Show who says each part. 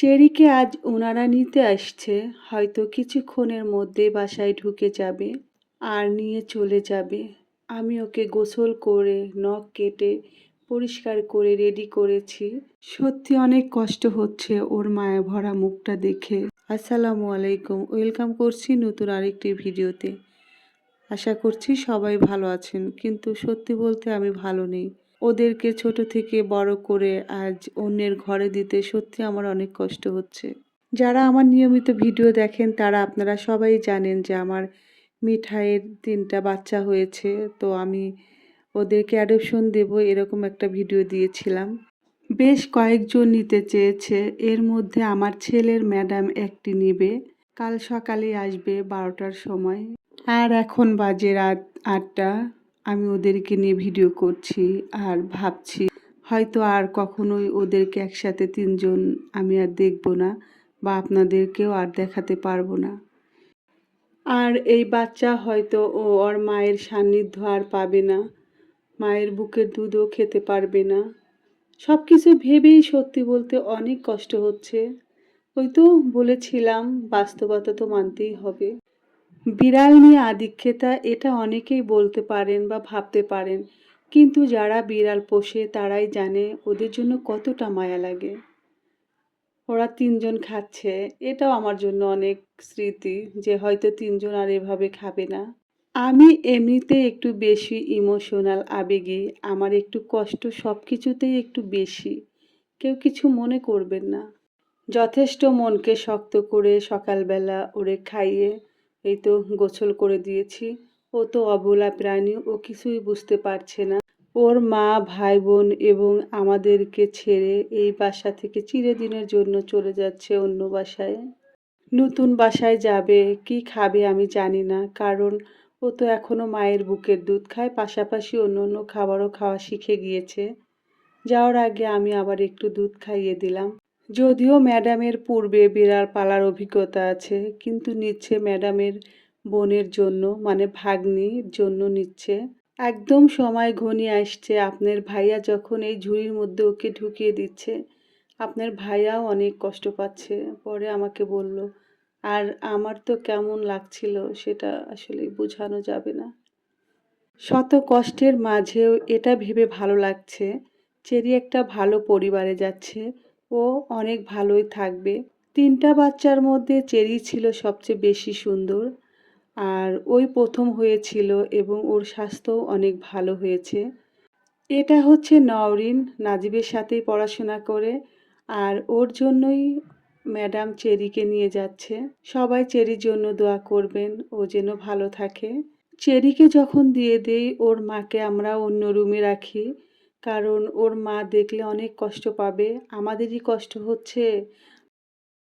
Speaker 1: চেরিকে আজ ওনারা নিতে আসছে, হয়তো কিছুক্ষণের মধ্যে বাসায় ঢুকে যাবে আর নিয়ে চলে যাবে। আমি ওকে গোসল করে, নখ কেটে, পরিষ্কার করে রেডি করেছি। সত্যি অনেক কষ্ট হচ্ছে ওর মায়া ভরা মুখটা দেখে। আসসালামু আলাইকুম, ওয়েলকাম করছি নতুন আরেকটি ভিডিওতে। আশা করছি সবাই ভালো আছেন, কিন্তু সত্যি বলতে আমি ভালো নেই। ওদেরকে ছোট থেকে বড় করে আজ অন্যের ঘরে দিতে সত্যি আমার অনেক কষ্ট হচ্ছে। যারা আমার নিয়মিত ভিডিও দেখেন, তারা আপনারা সবাই জানেন যে আমার মিঠাইয়ের তিনটা বাচ্চা হয়েছে। তো আমি ওদেরকে অ্যাডপশন দেব এরকম একটা ভিডিও দিয়েছিলাম। বেশ কয়েকজন নিতে চেয়েছে। এর মধ্যে আমার ছেলের ম্যাডাম একটি নিবে। কাল সকালে আসবে বারোটার সময়। আর এখন বাজে রাত আটটা। আমি ওদেরকে নিয়ে ভিডিও করছি আর ভাবছি হয়তো আর কখনোই ওদেরকে একসাথে তিনজন আমি আর দেখব না বা আপনাদেরকেও আর দেখাতে পারব না। আর এই বাচ্চা হয়তো ও ওর মায়ের সান্নিধ্য আর পাবে না, মায়ের বুকের দুধও খেতে পারবে না। সব কিছু ভেবেই সত্যি বলতে অনেক কষ্ট হচ্ছে। ওই তো বলেছিলাম, বাস্তবতা তো মানতেই হবে। বিড়াল নিয়ে আদিক্ষেতা এটা অনেকেই বলতে পারেন বা ভাবতে পারেন। কিন্তু যারা বিড়াল পোষে, তারাই জানে ওদের জন্য কতটা মায়া লাগে। ওরা তিনজন খাচ্ছে, এটাও আমার জন্য অনেক স্মৃতি যে হয়তো তিনজন আর এভাবে খাবে না। আমি এমনিতে একটু বেশি ইমোশনাল, আবেগী, আমার একটু কষ্ট সব কিছুতেই একটু বেশি। কেউ কিছু মনে করবেন না। যথেষ্ট মনকে শক্ত করে সকালবেলা ওরে খাইয়ে এই তো গোসল করে দিয়েছি। ও তো অবলা প্রাণী, ও কিছুই বুঝতে পারছে না। ওর মা, ভাই বোন এবং আমাদেরকে ছেড়ে এই বাসা থেকে চিরদিনের জন্য চলে যাচ্ছে অন্য বাসায়। নতুন বাসায় যাবে, কি খাবে আমি জানি না, কারণ ও তো এখনও মায়ের বুকের দুধ খায়, পাশাপাশি অন্য অন্য খাবারও খাওয়া শিখে গিয়েছে। যাওয়ার আগে আমি আবার একটু দুধ খাইয়ে দিলাম। যদিও ম্যাডামের পূর্বে বিড়াল পালার অভিজ্ঞতা আছে, কিন্তু নিচ্ছে ম্যাডামের বোনের জন্য মানে ভাগ্নির জন্য নিচ্ছে। একদম সময় ঘনিয়ে আসছে, আপনার ভাইয়া যখন এই ঝুড়ির মধ্যে ওকে ঢুকিয়ে দিচ্ছে, আপনার ভাইয়াও অনেক কষ্ট পাচ্ছে, পরে আমাকে বলল, আর আমার তো কেমন লাগছিল সেটা আসলে বোঝানো যাবে না। শত কষ্টের মাঝেও এটা ভেবে ভালো লাগছে, চেরি একটা ভালো পরিবারে যাচ্ছে ও অনেক ভালোই থাকবে। তিনটা বাচ্চার মধ্যে চেরি ছিল সবচেয়ে বেশি সুন্দর। আর ওই প্রথম হয়েছিল এবং ওর স্বাস্থ্যও অনেক ভালো হয়েছে। এটা হচ্ছে নওরিন, নাজিবের সাথেই পড়াশোনা করে আর ওর জন্যই ম্যাডাম চেরিকে নিয়ে যাচ্ছে। সবাই চেরির জন্য দোয়া করবেন, ও যেন ভালো থাকে। চেরিকে যখন দিয়ে দেই, ওর মাকে আমরা অন্য রুমে রাখি। কারণ ওর মা দেখলে অনেক কষ্ট পাবে। আমাদেরই কষ্ট হচ্ছে।